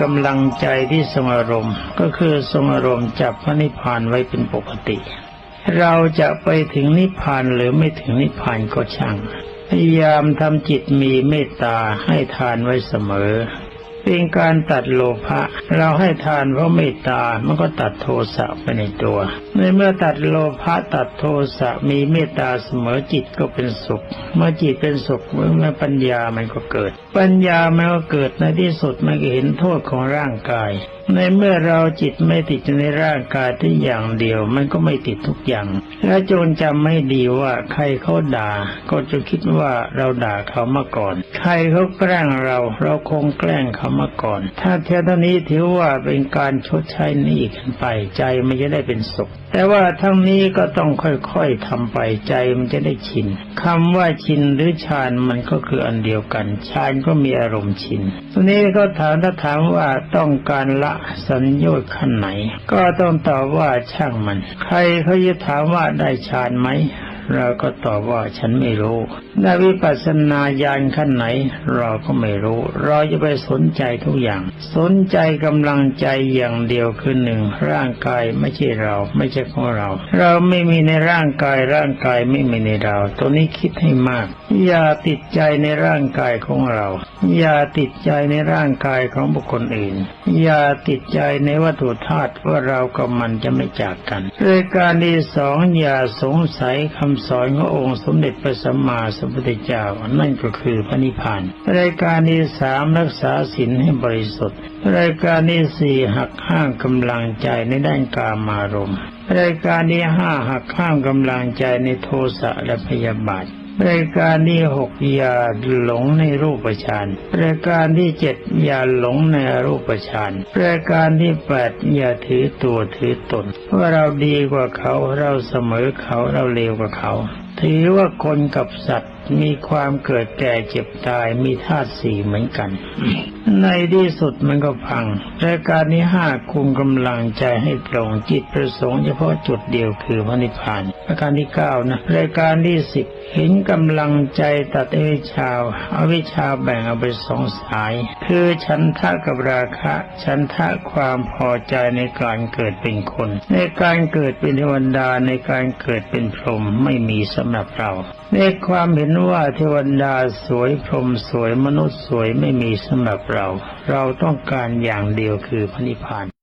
กำลังใจที่ทรงอารมณ์ก็คือทรงอารมณ์จับพระนิพพานไว้เป็นปกติ เราจะไปถึงนิพพานหรือไม่ถึงนิพพานก็ช่างพยายามทำจิตมีเมตตาให้ทานไว้เสมอ เป็นการตัดโลภะเราให้ทานเพราะเมตตา มันก็ตัดโทสะไปในตัว ในเมื่อตัดโลภะตัดโทสะมีเมตตาเสมอจิตก็เป็นสุข เมื่อจิตเป็นสุขเมื่อปัญญามันก็เกิด ปัญญามันก็เกิดในที่สุดมันก็เห็นโทษของร่างกาย ในเมื่อเราจิตไม่ติดในร่างกายที่อย่างเดียว มันก็ไม่ติดทุกอย่าง และจงจำไม่ดีว่าใครเขาด่า ก็จะคิดว่าเราด่าเขามาก่อน ใครเขาแกล้งเราเราคงแกล้งเขามาก่อน ถ้าเท่านี้ถือว่าเป็นการชดใช้นี้กันไปใจมันจะได้เป็นสุข แต่ว่าทั้งนี้ก็ต้องค่อยๆทำไปใจมันจะได้ชินคำว่าชินหรือฌานมันก็คืออันเดียวกันฌานก็มีอารมณ์ชินทีนี้ก็ถามถ้าถามว่าต้องการละสัญญาขั้นไหน ก็ต้องตอบว่าช่างมัน ใครเขาจะถามว่าได้ฌานไหม เราก็ตอบว่าฉันไม่รู้ได้วิปัสสนาญาณขั้นไหน เราก็ไม่รู้ เราจะไปสนใจทุกอย่าง สนใจกำลังใจอย่างเดียวคือหนึ่งร่างกายไม่ใช่เรา ไม่ใช่ของเรา เราไม่มีในร่างกายร่างกายไม่มีในเราตัวนี้คิดให้มาก อย่าติดใจในร่างกายของเรา อย่าติดใจในร่างกายของบุคคลอื่น อย่าติดใจในวัตถุธาตุว่าเรากับมันจะไม่จากกันรายการที่สองอย่าสงสัยคำสอนขององค์สมเด็จพระสัมมาสัมพุทธเจ้านั่นก็คือพระนิพพานรายการที่สามรักษาศีลให้บริสุทธิ์รายการที่สี่หักห้ามกำลังใจในด้านกามารมณ์รายการที่ห้าหักห้ามกำลังใจในโทสะและพยาบาท รายการที่หกอย่าหลงในรูปฌานรายการที่เจ็ดอย่าหลงในรูปฌานรายการที่แปดอย่าถือตัวถือตนว่าเราดีกว่าเขาเราเสมอเขาเราเลวกว่าเขา ถือว่าคนกับสัตว์มีความเกิดแก่เจ็บตายมีธาตุสี่เหมือนกัน ในที่สุดมันก็พังรายการที่ห้าคุมกำลังใจให้ตรงจิตประสงค์เฉพาะจุดเดียวคือพระนิพพานรายการที่เก้านะรายการที่สิบเห็นกำลังใจตัดอวิชชาอวิชชาแบ่งเอาไปสองสาย คือฉันทะกับราคะ ฉันทะความพอใจในการเกิดเป็นคน ในการเกิดเป็นเทวดาในการเกิดเป็นพรหมไม่มีสำหรับเรา ในความเห็นว่าเทวดาสวยพรหมสวยมนุษย์สวยไม่มีสำหรับเรา เราต้องการอย่างเดียวคือพระนิพพาน